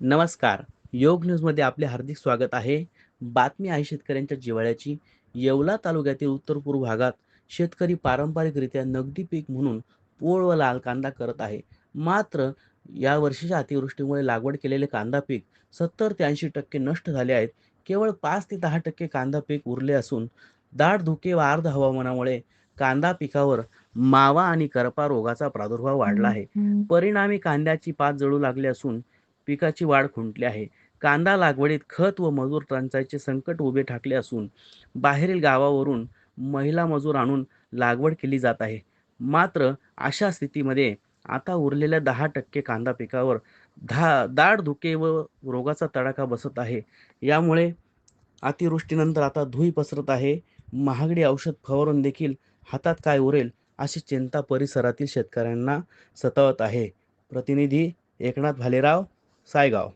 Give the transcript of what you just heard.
नमस्कार. योग न्यूजमध्ये आपले हार्दिक स्वागत आहे. बातमी आहे शेतकऱ्यांच्या जिव्हाळ्याची. येवला तालुक्यातील उत्तर पूर्व भागात शेतकरी पारंपरिकरित्या नगदी पीक म्हणून पोळ व लाल कांदा करत आहे. मात्र या वर्षीच्या अतिवृष्टीमुळे लागवड केलेले कांदा पीक सत्तर ते ऐंशी टक्के नष्ट झाले आहेत. केवळ पाच ते दहा टक्के कांदा पीक उरले असून दाट धुके व आर्ध हवामानामुळे कांदा पिकावर मावा आणि करपा रोगाचा प्रादुर्भाव वाढला आहे. परिणामी कांद्याची पात जळू लागली असून पिकाची वाढ खुंटली आहे. कांदा लागवडीत खत व मजूर टंचाईचे संकट उभे ठाकले असून बाहेरील गावावरून महिला मजूर आणून लागवड केली जात आहे. मात्र अशा स्थितीमध्ये आता उरलेल्या दहा टक्के कांदा पिकावर धा दाढ धुके व रोगाचा तडाखा बसत आहे. यामुळे अतिवृष्टीनंतर आता धुई पसरत आहे. महागडी औषध फवारून देखील हातात काय उरेल अशी चिंता परिसरातील शेतकऱ्यांना सतावत आहे. प्रतिनिधी एकनाथ भालेराव Saigo.